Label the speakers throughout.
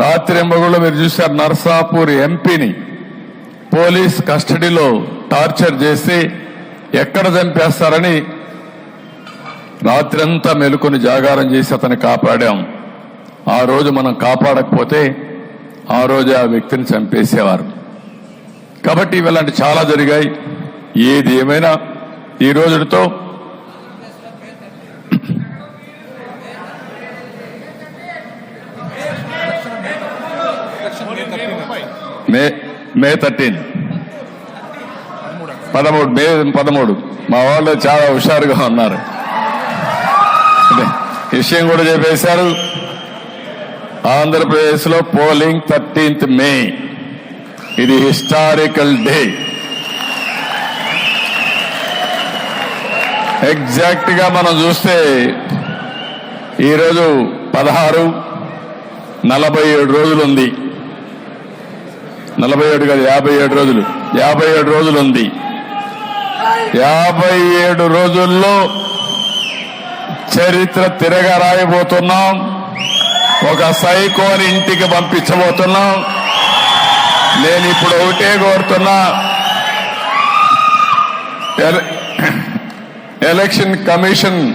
Speaker 1: రాత్రి ఎంబగుళ్ళు మీరు చూశారు నర్సాపూర్ ఎంపీని పోలీస్ కస్టడీలో టార్చర్ చేసి ఎక్కడ చంపేస్తారని రాత్రంతా మెలుకొని జాగారం చేసి అతన్ని కాపాడాం. ఆ రోజు మనం కాపాడకపోతే ఆ రోజు ఆ వ్యక్తిని చంపేసేవారు. కాబట్టి ఇలాంటి చాలా జరిగాయి. ఏది ఏమైనా ఈ రోజుతో మే మే థర్టీన్ పదమూడు మే పదమూడు. మా వాళ్ళు చాలా హుషారుగా ఉన్నారు. విషయం కూడా చెప్పేశారు. ఆంధ్రప్రదేశ్లో పోలింగ్ థర్టీన్త్ మే. ఇది హిస్టారికల్ డే. ఎగ్జాక్ట్గా మనం చూస్తే ఈరోజు పదహారు నలభై ఏడు రోజులు ఉంది నలభై ఏడు కాదు యాభై ఏడు రోజులు. యాభై ఏడు రోజులు ఉంది యాభై ఏడు రోజుల్లో చరిత్ర తిరగరాయబోతున్నాం. ఒక సైకోని ఇంటికి పంపించబోతున్నాం. నేను ఇప్పుడు ఒకటే కోరుతున్నా. ఎల- ఎలక్షన్ కమిషన్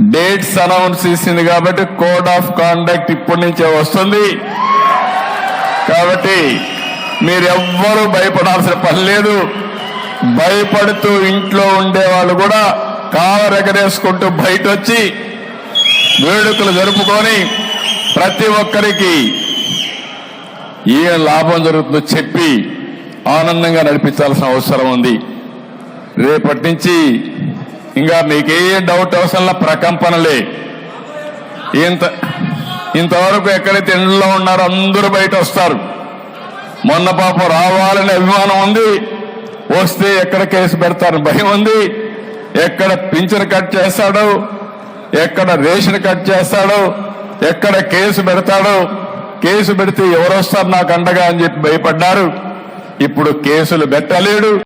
Speaker 1: డేట్స్ అనౌన్స్ చేసింది కాబట్టి కోడ్ ఆఫ్ కాండక్ట్ ఇప్పటి నుంచే వస్తుంది. కాబట్టి మీరెవ్వరూ భయపడాల్సిన పని లేదు. భయపడుతూ ఇంట్లో ఉండేవాళ్ళు కూడా కావరెగరేసుకుంటూ బయట వచ్చి వేడుకలు జరుపుకొని ప్రతి ఒక్కరికి ఏ లాభం జరుగుతుందో చెప్పి ఆనందంగా నడిపించాల్సిన అవసరం ఉంది. రేపటి నుంచి ఇంకా మీకే డౌట్ అవసరంలా ప్రకంపనలే. ఇంత ఇంతవరకు ఎక్కడైతే ఎండలో ఉన్నారో అందరూ బయట వస్తారు. మొన్న పాపం రావాలని అభిమానం ఉంది. వస్తే ఎక్కడ కేసు పెడతారు భయం ఉంది. ఎక్కడ పింఛన్ కట్ చేస్తాడు ఎక్కడ రేషన్ కట్ చేస్తాడు ఎక్కడ కేసు పెడతాడు కేసు పెడితే ఎవరు వస్తారు నాకు అండగా అని చెప్పి భయపడ్డారు. ఇప్పుడు కేసులు పెట్టలేడు.